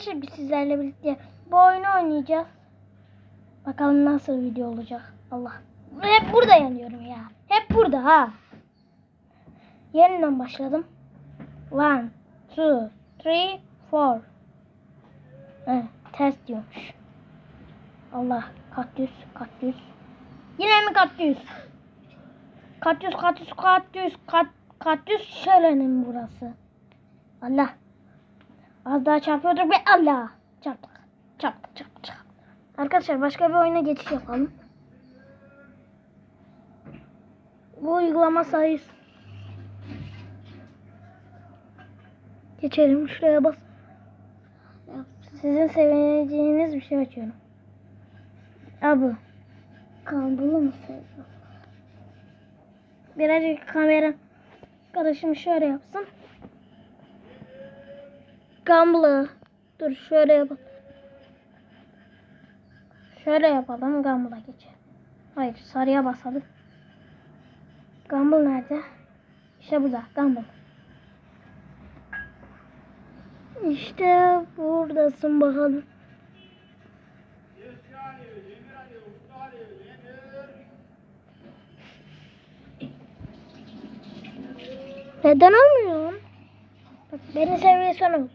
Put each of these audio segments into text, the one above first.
arkadaşlar biz sizlerle birlikte bu oyunu oynayacağız. Bakalım nasıl video olacak. Allah. Hep burada yanıyorum ya. Hep burada ha. Yeniden başladım. One, two, three, four. Ters diyormuş. Allah. Kaktüs, kaktüs. Yine mi kaktüs? Kaktüs, kaktüs, kaktüs, kat, kaktüs şölenin burası. Allah. Az daha çarpıyorduk ve Allah. Çarptık. Çarptık, çarptık, çarptık. Arkadaşlar başka bir oyuna geçiş yapalım. Bu uygulama sayısı. Geçelim şuraya bas. Sizin seveceğiniz bir şey açıyorum. Abi. Kambulu mu seviyorsun? Birazcık kamera karışım şöyle yapsın. Gamblı. Dur şöyle yapalım. Şöyle yapalım. Gamble'a geçelim. Hayır sarıya basalım. Gamble nerede? İşte burada. Gamble. İşte buradasın bakalım. Neden olmuyor? Bak beni seviyorsan ol.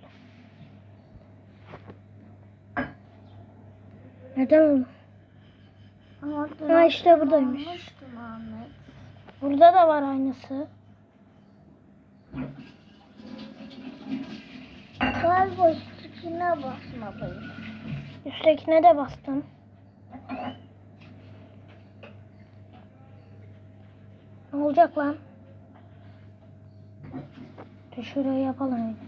Neden olmuyor? Ha işte buradaymış. Burada da var aynısı. Galiba üsttekine basmalıyım. Üsttekine de bastım. Ne olacak lan? Şuraya yapalım.